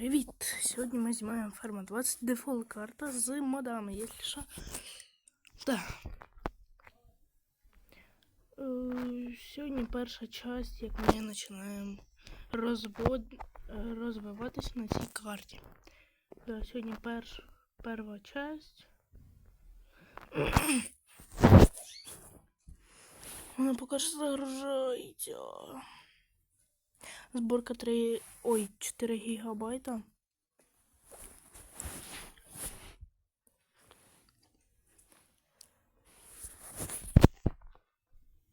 Привіт! Сьогодні ми знімаємо ферма 20 дефолт карта з модами, якщо що. Так. Е, Сьогодні перша часть, як ми починаємо розвод... е, розвиватися на цій карті. Да, сьогодні перш... перша часть. Вона поки що загружається. Зборка 3, ой, 4 гігабайта.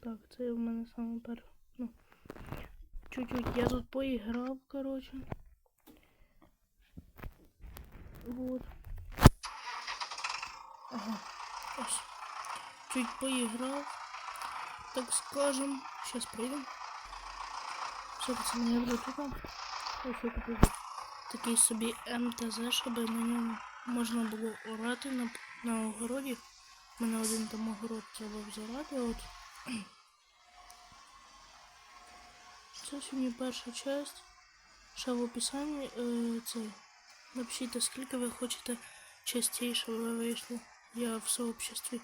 Так, це в мене саме перше. Ну, чуть-чуть я тут поіграв, короче. Вот. Ага. Ось. Чуть поіграв. Так скажем. Сейчас прийдем. Все, пацани, я буду тут. Ось я купив такий собі МТЗ, щоб на ньому можна було орати на, на огороді. У мене один там огород треба взорати, от. Це перша часть. Ще в описанні е, це. Напишіть, скільки ви хочете щоб ви вийшли. Я в сообществі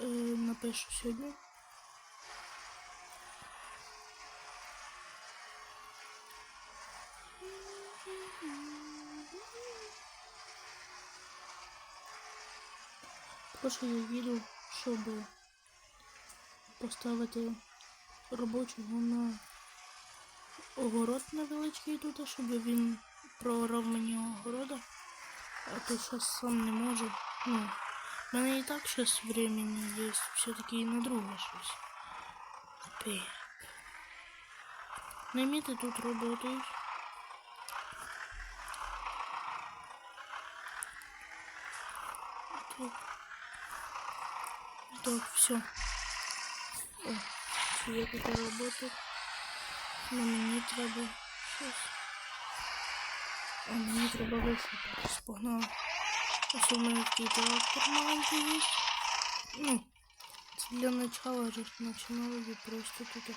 е, напишу сьогодні. Я їду, щоб поставити робочого на огород невеличкий тут, щоб він проорав мені огорода. А то зараз сам не можу. Ну, в мене і так зараз времени є все-таки і на друге щось. Так. Найміти тут працюють. Так. Так, все. О, це я тут работаю. Но мені треба щось. А мені треба висипатись. Погнали. Ось у мене такий трактор маленький є. Ну, це для начала же починали я просто тут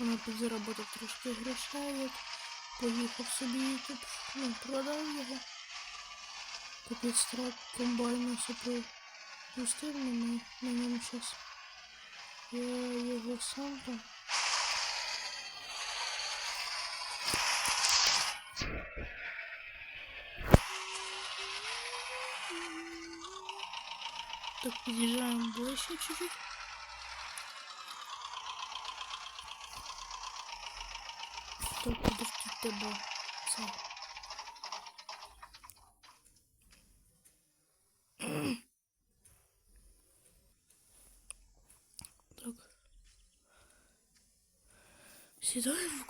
вона підзаработав трошки грошей. От. Поїхав собі тут, ну, продав його. Капець трак комбайну собі пустив на, на, ньому зараз. Я його сам там. Так, подъезжаем ближе чуть-чуть. Так, подожди тебе. Це.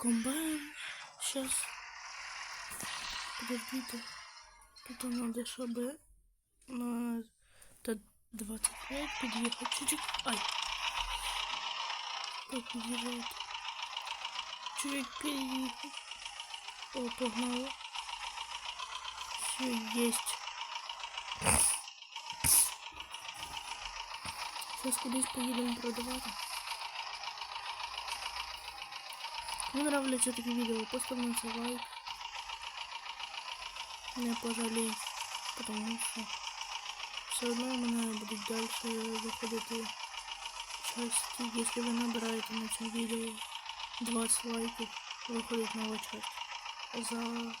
Комбайн. Сейчас. Подождите. Тут надо, чтобы на та 25 подъехать чуть-чуть. Ай. Как подъезжает? Чуть переехать. О, погнала. Все есть. Сейчас кудись поїдемо продавати. Кому нравляться такі відео, постав на це лайк. Не пожалій, тому що все одно у мене будуть далі виходити часті. Якщо ви набираєте на цьому відео 20 лайків, виходить нова часть. За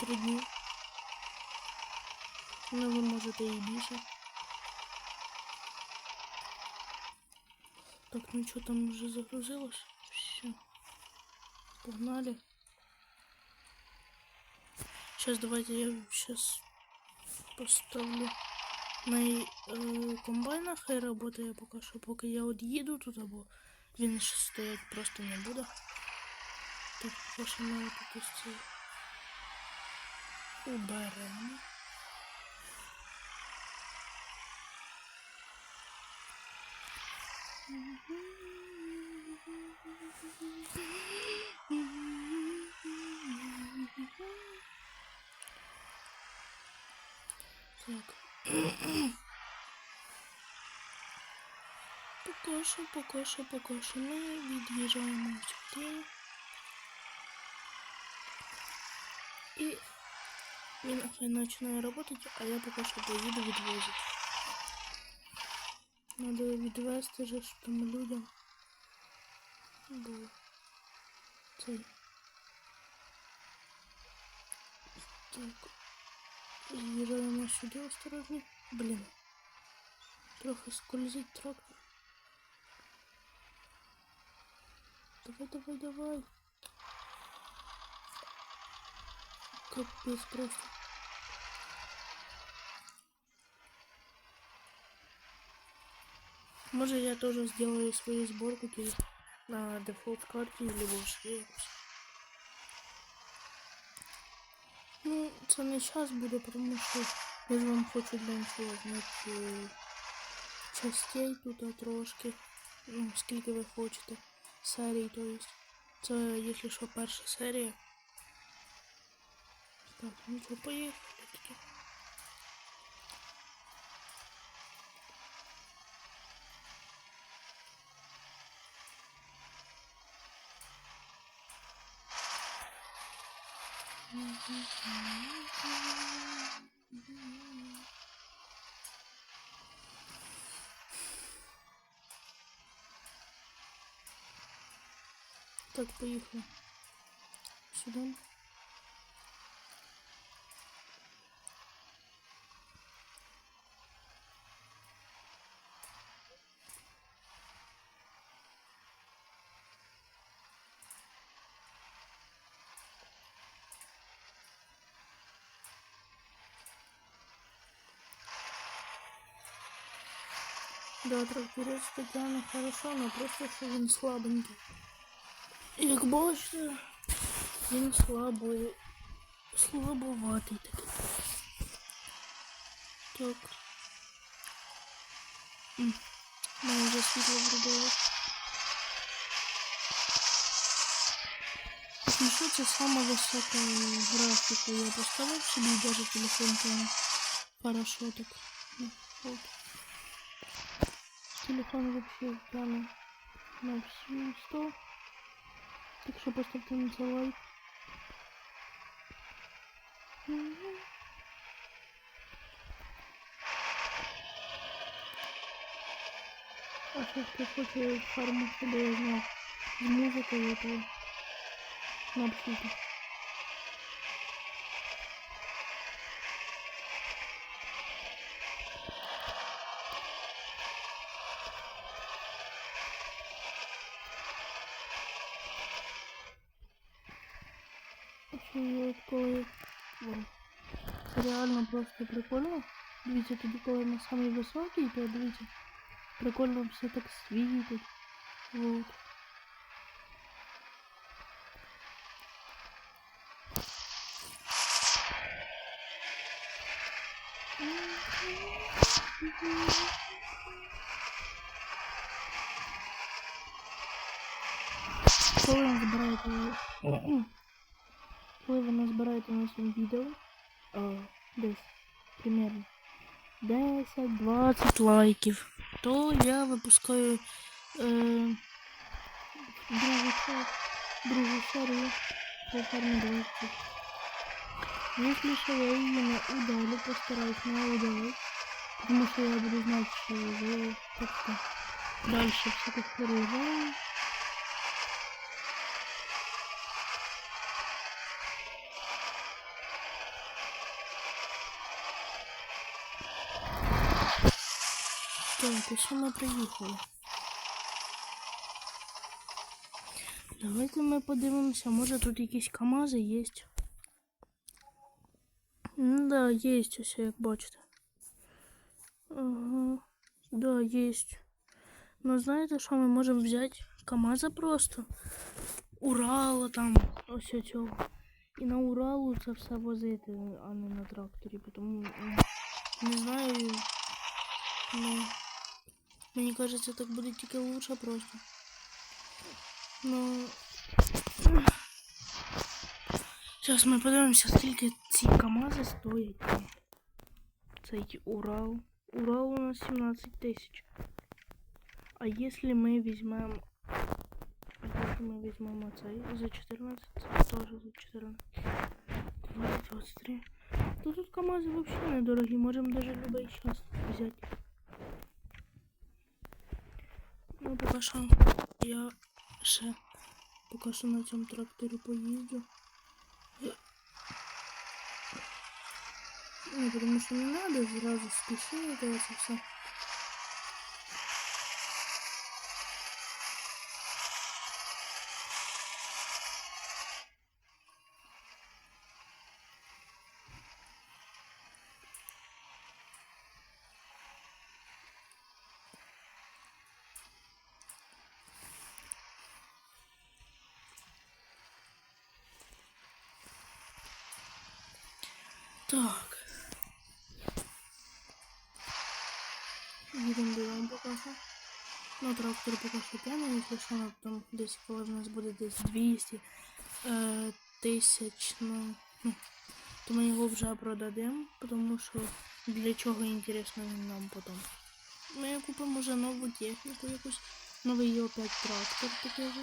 3 дні. Ну, ви можете і більше. Так, ну что там уже загрузилось? Все. Погнали. Сейчас давайте я сейчас поставлю на э, комбайнах хай работає поки що, поки я от їду тут, або він ще стоять просто не буде. Так, поки ми тут ось це уберемо. Поки що, поки що, поки що ми від'їжджаємо сюди. І він хай починає працювати, а я поки що поїду відвозити. Надо відвести же ж там людям. Бо цей. Так. З'їжджаємо сюди осторожно. Блін. Трохи скользить трактор. Давай, давай, давай. Капец просто. Может я тоже сделаю свою сборку на дефолт карте или якось. Ну, це не час буде, тому що я ж вам хочу для іншого зняти частей тут трошки. Ну, скільки ви хочете. Серій, то есть. Це, якщо що, перша серія. Так, ну що, поїхали таки. Так, поїхали. Сюди. Да, тракторець Тетяна хорошо, но просто що він слабенький. Як бачите, він слабий, слабоватий такий. Так. М, Мене вже світло врубило. Ну що це сама висока графіка я поставив собі даже телефон там хорошо так. Ну, от. Телефон вообще прямо на всю 100. Так що поставте на це лайк. А ще хто хоче фарму собі я знав з музикою, то напишіть. Що коли Вау. Це реально просто прикольно. Дивіться, тоді коли ми самий високий, то дивіться, прикольно все так світить. Вот. Коли ви збираєте коли ви назбираєте на своєму відео а, десь примерно 10-20 лайків, то я випускаю е, другу, се- другу серію по фармі 20. Если что я ее не удалю, постараюсь не удалить, потому что я буду знать, что вы как-то дальше всяких переезжаем. Так, і що ми приїхали? Давайте ми подивимося, може тут якісь КАМАЗи є. Ну да, є ось, як бачите. Ага, да, є. Ну знаєте, що ми можемо взяти? КАМАЗа просто. Урала там, ось цього. І на Уралу це все возити, а не на тракторі, тому м, не знаю. Ну, мені кажеться, так буде тільки лучше просто. Ну. Зараз ми подивимося, скільки ці КАМАЗи стоять. Цей Урал. Урал у нас 17 тисяч. А если мы возьмем... А если мы возьмем цей за 14, це теж за 14. быстрее. То тут КамАЗи вообще недорогі, можемо даже любой час взяти. Ну, поки що я ще поки що на цьому тракторі поїду. Ну, потому що не надо зразу спішити це все. Так. Їдемо додому поки що. Ну, трактор поки що що, ну, там десь коли в нас буде десь 200 е, тисяч, ну, ну, то ми його вже продадемо, тому що для чого інтересно він нам потім. Ми купимо вже нову техніку якусь, новий опять трактор такий же.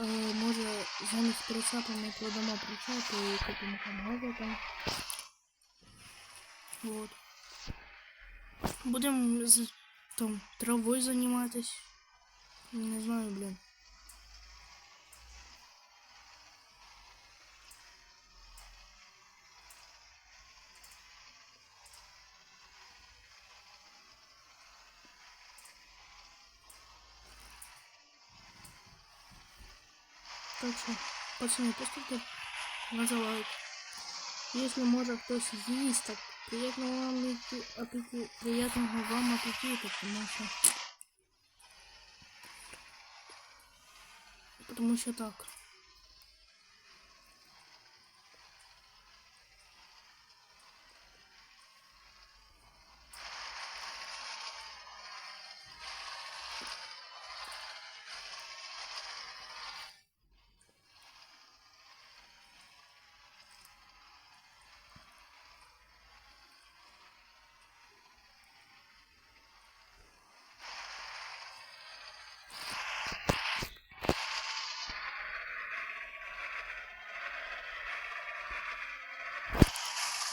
Е, може замість прицепа ми продамо прицеп і купимо КамАЗа там. Вот. Будем там травой заниматься. Не знаю, блин. Так что, пацаны, поставьте на лайк. Если может хтось їсть, так приятного вам аппетита, приятного вам аппетита, потому что потому что так.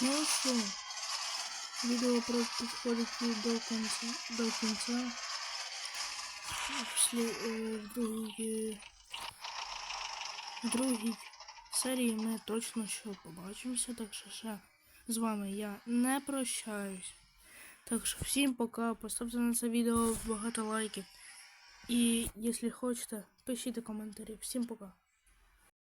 Ну що, відео про до кінця, до кінця. В, слі, е, в другій, в другій серії ми точно ще побачимося, так що ще з вами я не прощаюсь. Так що всім пока, поставте на це відео багато лайків. І якщо хочете, пишіть коментарі. Всім пока.